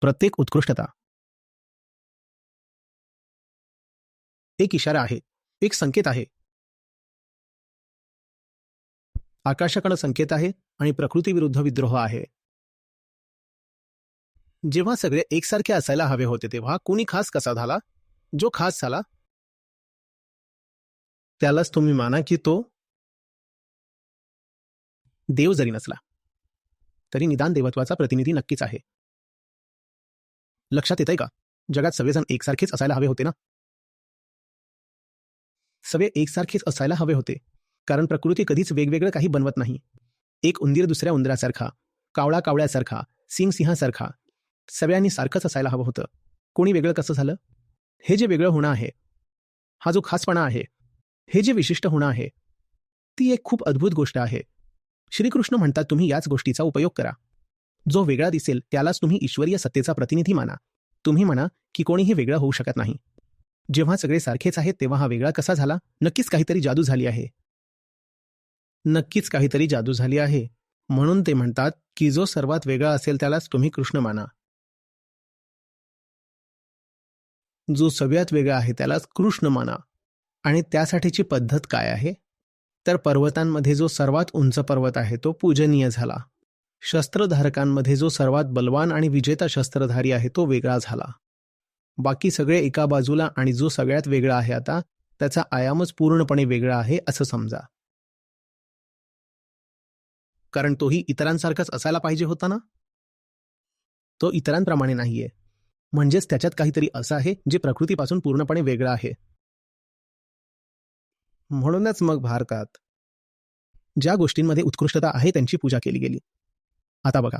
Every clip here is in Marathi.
प्रत्येक उत्कृष्टता. एक इशारा आहे एक संकेत आहे. आकाशाकडे संकेत आहे आणि प्रकृतीविरुद्ध विद्रोह आहे. जेव्हा सगळे एकसारखे असायला हवे होते तेव्हा कोणी खास कसा झाला? जो खास झाला? त्यालाच तुम्ही माना की तो देव जरी नसला तरी निदान देवत्वाचा प्रतिनिधी नक्कीच आहे. लक्षात येतंय का? जगात सगळेजण एकसारखेच असायला हवे होते ना? सगळे एकसारखेच असायला हवे होते. कारण प्रकृती कधीच वेगवेगळं काही बनवत नाही. एक उंदीर दुसऱ्या उंदरासारखा कावळा कावळ्यासारखा सिंग सिंहासारखा सगळ्यांनी सारखंच असायला हवं होतं. कोणी वेगळं कसं झालं? हे जे वेगळं होणं आहे हा जो खासपणा आहे हे जे विशिष्ट होणं आहे ती एक खूप अद्भुत गोष्ट आहे. श्रीकृष्ण म्हणतात तुम्ही याच गोष्टीचा उपयोग करा. जो वेगळा दिसेल त्यालाच तुम्ही ईश्वरीय सत्तेचा प्रतिनिधी माना. तुम्ही म्हणा की कोणीही वेगळं होऊ शकत नाही. जेव्हा सगळे सारखेच आहेत तेव्हा हा वेगळा कसा झाला? नक्कीच काहीतरी जादू झाली आहे. नक्कीच काहीतरी जादू झाली आहे. म्हणून ते म्हणतात की जो सर्वात वेगळा असेल त्यालाच तुम्ही कृष्ण माना. जो सगळ्यात वेगळा आहे त्यालाच कृष्ण माना. आणि त्यासाठीची पद्धत काय आहे? तर पर्वतांमध्ये जो सर्वात उंच पर्वत आहे तो पूजनीय झाला. शस्त्रधारकांमध्ये जो सर्वात बलवान आणि विजेता शस्त्रधारी आहे तो वेगळा झाला. बाकी सगळे एका बाजूला आणि जो सगळ्यात वेगळा आहे आता त्याचा आयामच पूर्णपणे वेगळा आहे असं समजा. कारण तोही इतरांसारखाच असायला पाहिजे होता ना? तो इतरांप्रमाणे नाहीये. म्हणजेच त्याच्यात काहीतरी असं आहे जे प्रकृतीपासून पूर्णपणे वेगळं आहे. म्हणूनच मग भारतात ज्या गोष्टींमध्ये उत्कृष्टता आहे त्यांची पूजा केली गेली. आता बघा.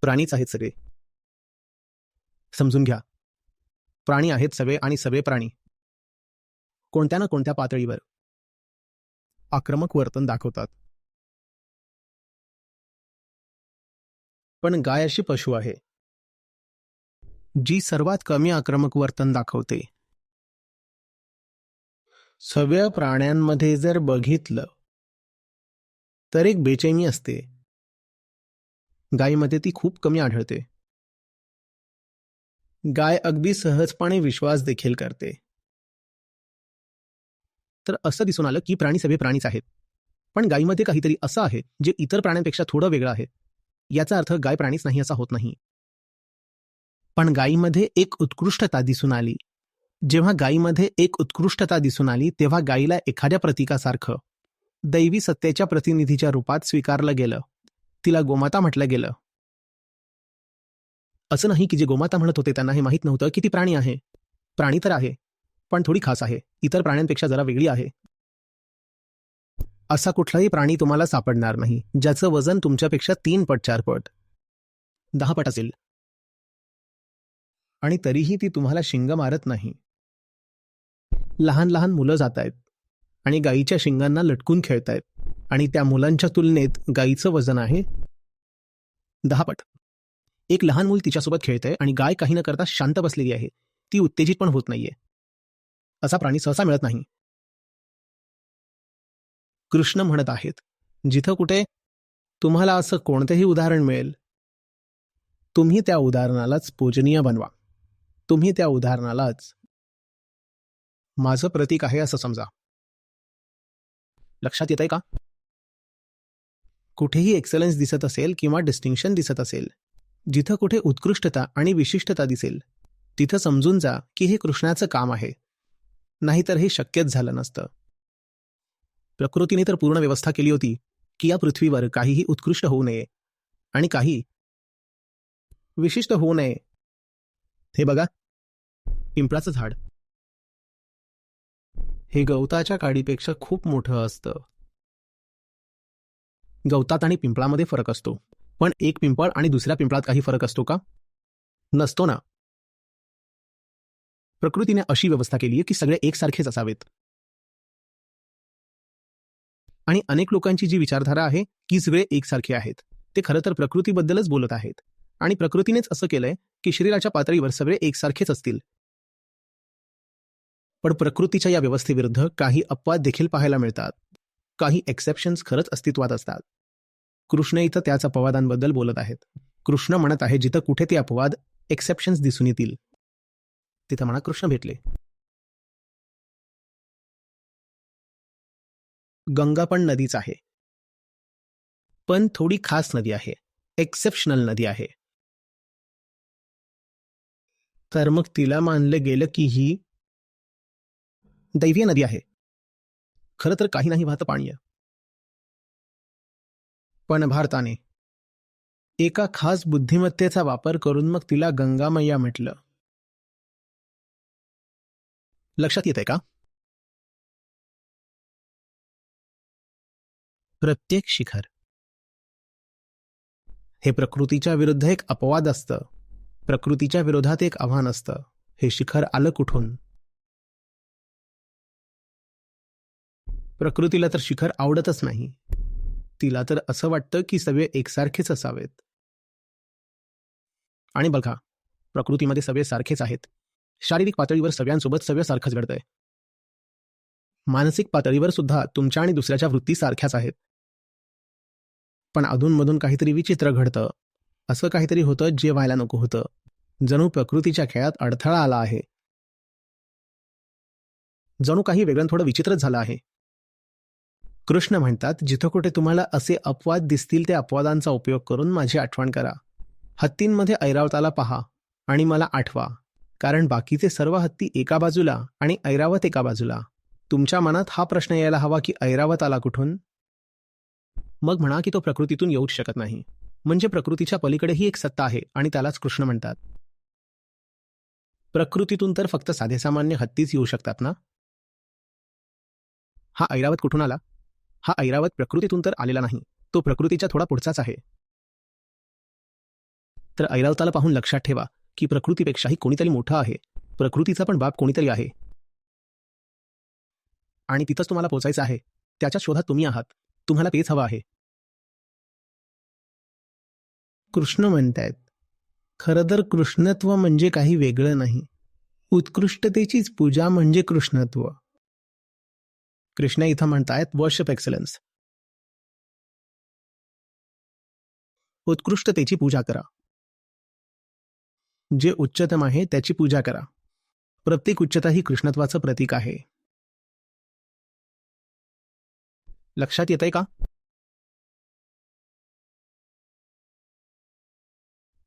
प्राणीच आहेत सगळे. समजून घ्या. प्राणी आहेत सगळे आणि सगळे प्राणी. कोणत्या ना कोणत्या पातळीवर. आक्रमक वर्तन दाखवतात. पण गाय अशी पशु आहे. जी सर्वात कमी आक्रमक वर्तन दाखवते. सगळ्या प्राण्यांमध्ये जर बघितलं तर एक बेचैनी असते. गायीमध्ये ती खूप कमी आढळते. गाय अगदी सहजपणे विश्वास देखील करते. तर असं दिसून आलं की प्राणी सगळे प्राणीच आहेत. पण गायीमध्ये काहीतरी असं आहे जे इतर प्राण्यांपेक्षा थोडं वेगळं आहे. याचा अर्थ गाय प्राणीच नाही असा होत नाही. पण गायीमध्ये एक उत्कृष्टता दिसून आली. जेव्हा गायीमध्ये एक उत्कृष्टता दिसून आली तेव्हा गायीला एखाद्या प्रतीकासारखं दैवी सत्तेच्या प्रतिनिधीच्या रूपात स्वीकारलं गेलं. तिला गोमाता म्हटलं गेलं. असं नाही की जे गोमाता म्हणत होते त्यांना हे माहीत नव्हतं की ती प्राणी आहे. प्राणी तर आहे पण थोडी खास आहे. इतर प्राण्यांपेक्षा जरा वेगळी आहे. असा कुठलाही प्राणी तुम्हाला सापडणार नाही ज्याचं वजन तुमच्यापेक्षा तीन पट चार पट. दहा पट असेल. आणि तरीही ती तुम्हाला शिंग मारत नाही. लहान लहान मुलं जात आहेत आणि गायीच्या शिंगांना लटकून खेळतायत. आणि त्या मुलांच्या तुलनेत गायीचं वजन आहे दहा पट. एक लहान मूल तिच्यासोबत खेळतंय आणि गाय काही न करता शांत बसलेली आहे. ती उत्तेजित पण होत नाहीये. असा प्राणी सहसा मिळत नाही. कृष्ण म्हणत आहेत जिथं कुठे तुम्हाला असं कोणतेही उदाहरण मिळेल तुम्ही त्या उदाहरणालाच पूजनीय बनवा. तुम्ही त्या उदाहरणालाच माझं प्रतीक आहे असं समजा. लक्षात येत आहे का? कुठेही एक्सलन्स दिसत असेल किंवा डिस्टिंक्शन दिसत असेल जिथं कुठे उत्कृष्टता आणि विशिष्टता दिसेल तिथं समजून जा की हे कृष्णाचं काम आहे. नाहीतर हे शक्यच झालं नसतं. प्रकृतीने तर पूर्ण व्यवस्था केली होती की या पृथ्वीवर काहीही उत्कृष्ट होऊ नये आणि काही विशिष्ट होऊ नये. हे बघा पिंपळाचं झाड. हे गवताच्या काडीपेक्षा खूप मोठं असतं. गवतात आणि पिंपळामध्ये फरक असतो. पण एक पिंपळ आणि दुसऱ्या पिंपळात काही फरक असतो का? नसतो ना. प्रकृतीने अशी व्यवस्था केली आहे की सगळे एकसारखेच असावेत. आणि अनेक लोकांची जी विचारधारा आहे की सगळे एकसारखे आहेत. ते खरं तर प्रकृतीबद्दलच बोलत आहेत. आणि प्रकृतीनेच असं केलंय की शरीराच्या पातळीवर सगळे एकसारखेच असतील. पण प्रकृतीच्या या व्यवस्थेविरुद्ध काही अपवाद देखील पाहायला मिळतात. काही एक्सेप्शन्स खरंच अस्तित्वात असतात. कृष्ण इथं त्याच अपवादांबद्दल बोलत आहेत. कृष्ण म्हणत आहे जिथं कुठे ते अपवाद एक्सेप्शन्स दिसून येतील. तिथं म्हणा कृष्ण भेटले. गंगा पण नदीच आहे. पण थोडी खास नदी आहे. एक्सेप्शनल नदी आहे. तर मग तिला मानलं गेलं की ही दैवीय नदी आहे. खरं तर काही नाही वाहतं पाणी आहे. पण भारताने एका खास बुद्धिमत्तेचा वापर करून मग तिला गंगामय्या म्हटलं. लक्षात येत आहे का? प्रत्येक शिखर हे प्रकृतीच्या विरुद्ध एक अपवाद असतं. प्रकृतीच्या विरोधात एक आव्हान असतं. हे शिखर आलं कुठून? प्रकृतीला तर शिखर आवडतच नाही. तिला तर असं वाटतं की सगळे एकसारखेच असावेत. आणि बघा प्रकृतीमध्ये सगळे सारखेच आहेत. शारीरिक पातळीवर सगळ्यांसोबत सगळं सारखंच घडतंय. मानसिक पातळीवर सुद्धा तुमच्या आणि दुसऱ्याच्या वृत्ती सारख्याच आहेत. पण अधूनमधून काहीतरी विचित्र घडतं. असं काहीतरी होतं जे व्हायला नको होतं. जणू प्रकृतीच्या खेळात अडथळा आला आहे. जणू काही वेगळं थोडं विचित्रच झालं आहे. कृष्ण म्हणतात जिथं कुठे तुम्हाला असे अपवाद दिसतील त्या अपवादांचा उपयोग करून माझी आठवण करा. हत्तींमध्ये ऐरावताला पहा आणि मला आठवा. कारण बाकीचे सर्व हत्ती एका बाजूला आणि ऐरावत एका बाजूला. तुमच्या मनात हा प्रश्न यायला हवा की ऐरावत आला कुठून? मग म्हणा की तो प्रकृतीतून येऊच शकत नाही. म्हणजे प्रकृतीच्या पलीकडेही एक सत्ता आहे आणि त्यालाच कृष्ण म्हणतात. प्रकृतीतून तर फक्त साधेसामान्य हत्तीच येऊ शकतात ना? हा ऐरावत कुठून आला? हा ऐरावत प्रकृतीतून तर आलेला नाही. तो प्रकृतीच्या थोडा पुढचाच आहे. तर ऐरावताला पाहून लक्षात ठेवा की प्रकृतीपेक्षाही कोणीतरी मोठं आहे. प्रकृतीचा पण बाप कोणीतरी आहे. आणि तिथंच तुम्हाला पोचायचं आहे. त्याच्या शोधात तुम्ही आहात. तुम्हाला तेच हवं आहे. कृष्ण म्हणतायत खरं तर कृष्णत्व म्हणजे काही वेगळं नाही. उत्कृष्टतेचीच पूजा म्हणजे कृष्णत्व. कृष्णा इथं म्हणतायत वर्षप एक्सलन्स उत्कृष्टतेची पूजा करा. जे उच्चतम आहे त्याची पूजा करा. प्रत्येक उच्चता ही कृष्णत्वाचं प्रतीक आहे. लक्षात येत आहे का?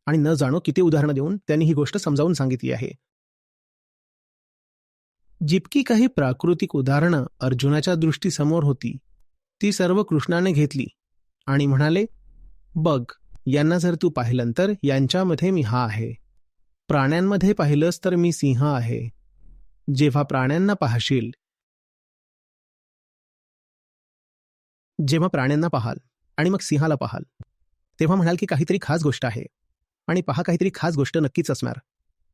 आणि न जाणो किती उदाहरणं देऊन त्यांनी ही गोष्ट समजावून सांगितली आहे. जितकी काही प्राकृतिक उदाहरणं अर्जुनाच्या दृष्टीसमोर होती ती सर्व कृष्णाने घेतली आणि म्हणाले बघ यांना जर तू पाहिलं तर यांच्यामध्ये मी हा आहे. प्राण्यांमध्ये पाहिलंस तर मी सिंह आहे. जेव्हा प्राण्यांना पाहशील जेव्हा प्राण्यांना पाहाल आणि मग सिंहाला पाहाल तेव्हा म्हणाल की काहीतरी खास गोष्ट आहे आणि पहा काहीतरी खास गोष्ट नक्कीच असणार.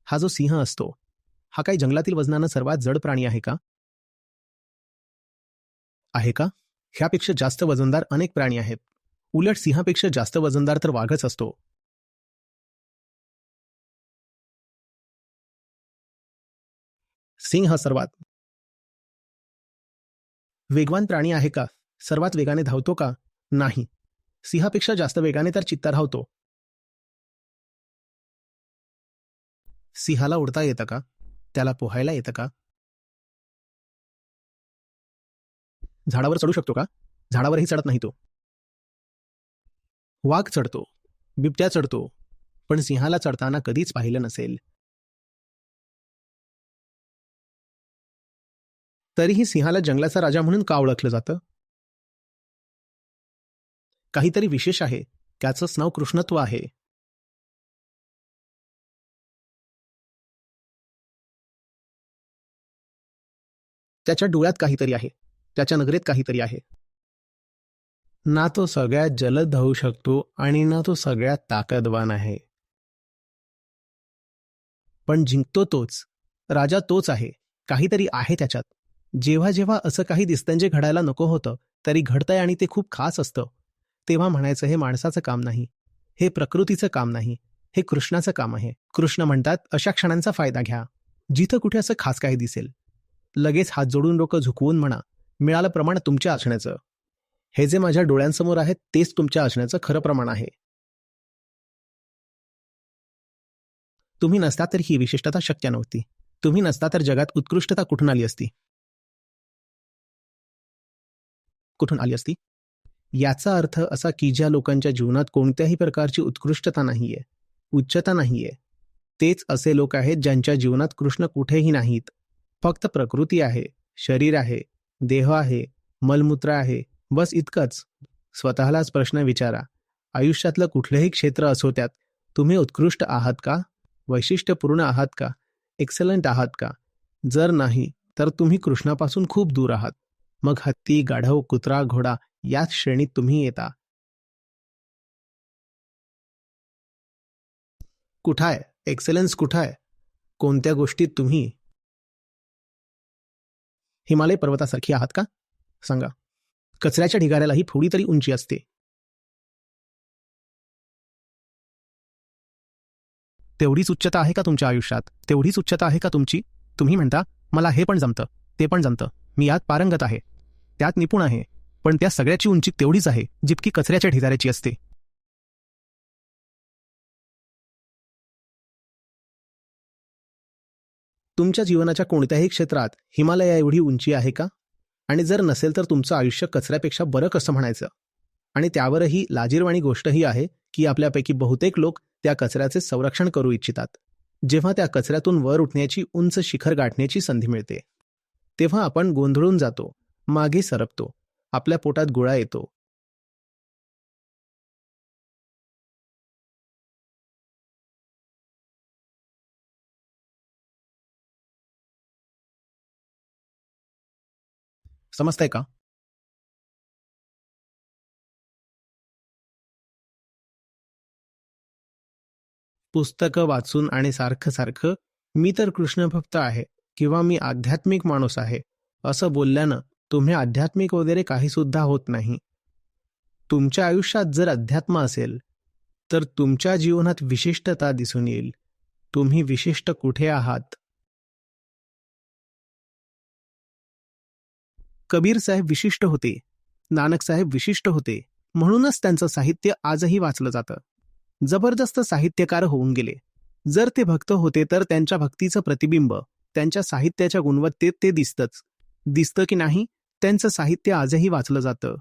हा जो सिंह असतो हा काही जंगलातील वजनानं सर्वात जड प्राणी आहे का? आहे का? ह्यापेक्षा जास्त वजनदार अनेक प्राणी आहेत. उलट सिंहापेक्षा जास्त वजनदार तर वाघच असतो. सिंह हा सर्वात वेगवान प्राणी आहे का? सर्वात वेगाने धावतो का? नाही. सिंहापेक्षा जास्त वेगाने तर चित्ता धावतो. सिंहाला उडता येतं का? त्याला पोहायला येतं का? झाडावर चढू शकतो का? झाडावरही चढत नाही तो. वाघ चढतो बिबट्या चढतो पण सिंहाला चढताना कधीच पाहिलं नसेल. तरीही सिंहाला जंगलाचा राजा म्हणून का ओळखलं जातं? काहीतरी विशेष आहे त्याचंच नाव कृष्णत्व आहे. त्याच्या डोळ्यात काहीतरी आहे. त्याच्या नगरेत काहीतरी आहे. ना तो सगळ्यात जलद धावू शकतो आणि ना तो सगळ्यात ताकदवान आहे. पण जिंकतो तोच. राजा तोच आहे. काहीतरी आहे त्याच्यात. जेव्हा जेव्हा असं काही दिसतं जे घडायला नको होतं तरी घडतंय आणि ते खूप खास असतं. तेव्हा म्हणायचं हे माणसाचं काम नाही. हे प्रकृतीचं काम नाही. हे कृष्णाचं काम आहे. कृष्ण म्हणतात अशा क्षणांचा फायदा घ्या. जिथं कुठे असं खास काही दिसेल. लगेच हात जोडून डोकं झुकवून म्हणा मिळालं प्रमाण तुमच्या असण्याचं हे जे माझ्या डोळ्यांसमोर आहेत तेच तुमच्या असण्याचं खरं प्रमाण आहे. तुम्ही नसता तर ही विशिष्टता शक्य नव्हती. तुम्ही नसता तर जगात उत्कृष्टता कुठून आली असती? कुठून आली असती? याचा अर्थ असा की ज्या लोकांच्या जीवनात कोणत्याही प्रकारची उत्कृष्टता नाहीये उच्चता नाहीये तेच असे लोक आहेत ज्यांच्या जीवनात कृष्ण कुठेही नाहीत. फक्त प्रकृती आहे शरीर आहे देह आहे मलमूत्र आहे बस इतकंच. स्वतःलाच प्रश्न विचारा. आयुष्यातलं कुठलंही क्षेत्र असो त्यात तुम्ही उत्कृष्ट आहात का? वैशिष्ट्यपूर्ण आहात का? एक्सलंट आहात का? जर नाही तर तुम्ही कृष्णापासून खूप दूर आहात. मग हत्ती गाढव कुत्रा घोडा याच श्रेणीत तुम्ही येता. कुठाय? एक्सलन्स कुठाय? कोणत्या गोष्टीत तुम्ही हिमालय पर्वतासारखी आहात का? सांगा. कचऱ्याच्या ढिगाऱ्यालाही थोडी तरी उंची असते. तेवढीच उच्चता आहे का तुमच्या आयुष्यात? तेवढीच उच्चता आहे का तुमची? तुम्ही म्हणता मला हे पण जमतं ते पण जमतं. मी यात पारंगत आहे. त्यात निपुण आहे. पण त्या सगळ्याची उंची तेवढीच आहे जितकी कचऱ्याच्या ढिगाऱ्याची असते. तुमच्या जीवनाच्या कोणत्याही क्षेत्रात हिमालया एवढी उंची आहे का? आणि जर नसेल तर तुमचं आयुष्य कचऱ्यापेक्षा बरं कसं म्हणायचं? आणि त्यावरही लाजीरवाणी गोष्ट ही आहे की आपल्यापैकी बहुतेक लोक त्या कचऱ्याचे संरक्षण करू इच्छितात. जेव्हा त्या कचऱ्यातून वर उठण्याची उंच शिखर गाठण्याची संधी मिळते. तेव्हा आपण गोंधळून जातो मागे सरकतो आपल्या पोटात गोळा येतो समजतंय का? पुस्तकं वाचून आणि सारखं सारखं मी तर कृष्णभक्त आहे किंवा मी आध्यात्मिक माणूस आहे असं बोलल्यानं तुम्ही आध्यात्मिक वगैरे काही सुद्धा होत नाही. तुमच्या आयुष्यात जर अध्यात्म असेल तर तुमच्या जीवनात विशिष्टता दिसून येईल. तुम्ही विशिष्ट कुठे आहात? कबीर साहेब विशिष्ट होते. नानक साहेब विशिष्ट होते. म्हणूनच त्यांचं साहित्य आजही वाचलं जातं. जबरदस्त साहित्यकार होऊन गेले. जर ते भक्त होते तर त्यांच्या भक्तीचं प्रतिबिंब त्यांच्या साहित्याच्या गुणवत्तेत ते दिसतंच. दिसतं की नाही त्यांचं साहित्य आजही वाचलं जातं.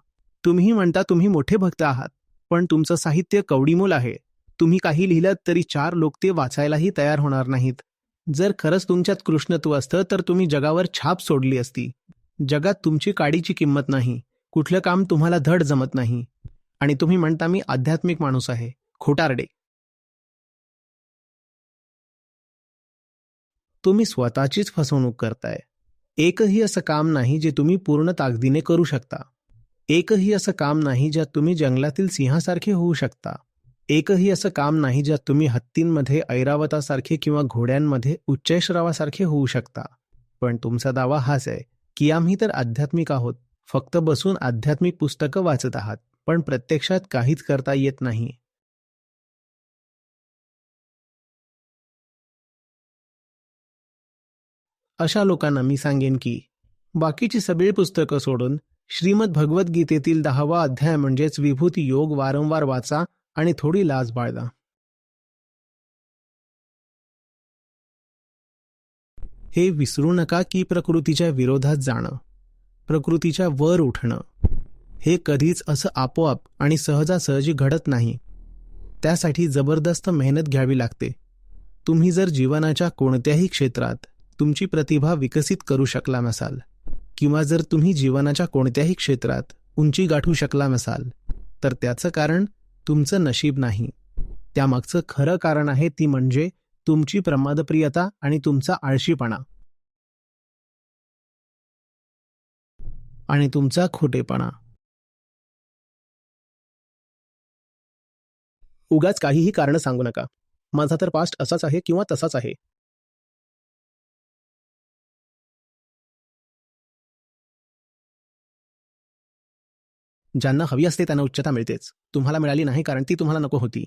तुम्ही म्हणता तुम्ही मोठे भक्त आहात पण तुमचं साहित्य कवडीमोल आहे. तुम्ही काही लिहिलं तरी चार लोक ते वाचायलाही तयार होणार नाहीत. जर खरंच तुमच्यात कृष्णत्व असतं तर तुम्ही जगावर छाप सोडली असती. जगात तुमची काडीची किंमत नाही कुठलं काम तुम्हाला धड जमत नाही. आणि तुम्ही म्हणता मी आध्यात्मिक माणूस आहे खोटारडे. तुम्ही स्वतःचीच फसवणूक करताय. एकही असं काम नाही जे तुम्ही पूर्ण ताकदीने करू शकता. एकही असं काम नाही ज्यात तुम्ही जंगलातील सिंहासारखे होऊ शकता. एकही असं काम नाही ज्यात तुम्ही हत्तींमध्ये ऐरावतासारखे किंवा घोड्यांमध्ये उच्चैश्रवासारखे होऊ शकता. पण तुमचा दावा हाच आहे की आम्ही तर आध्यात्मिक आहोत. फक्त बसून आध्यात्मिक पुस्तकं वाचत आहात पण प्रत्यक्षात काहीच करता येत नाही. अशा लोकांना मी सांगेन की बाकीची सगळी पुस्तकं सोडून श्रीमद भगवद्गीतेतील दहावा अध्याय म्हणजेच विभूती योग वारंवार वाचा आणि थोडी लाज बाळगा. हे विसरू नका की प्रकृतीच्या विरोधात जाणं प्रकृतीच्या वर उठणं. हे कधीच असं आपोआप आणि सहजासहजी घडत नाही. त्यासाठी जबरदस्त मेहनत घ्यावी लागते. तुम्ही जर जीवनाच्या कोणत्याही क्षेत्रात तुमची प्रतिभा विकसित करू शकला नसाल किंवा जर तुम्ही जीवनाच्या कोणत्याही क्षेत्रात उंची गाठू शकला नसाल तर त्याचं कारण तुमचं नशीब नाही. त्यामागचं खरं कारण आहे ती म्हणजे तुमची प्रमादप्रियता आणि तुमचा आळशीपणा. आणि तुमचा खोटेपणा. उगाच काहीही कारण सांगू नका. माझा तर पास्ट असाच आहे किंवा तसाच आहे. ज्यांना हवी असते त्यांना उच्चता मिळतेच. तुम्हाला मिळाली नाही कारण ती तुम्हाला नको होती.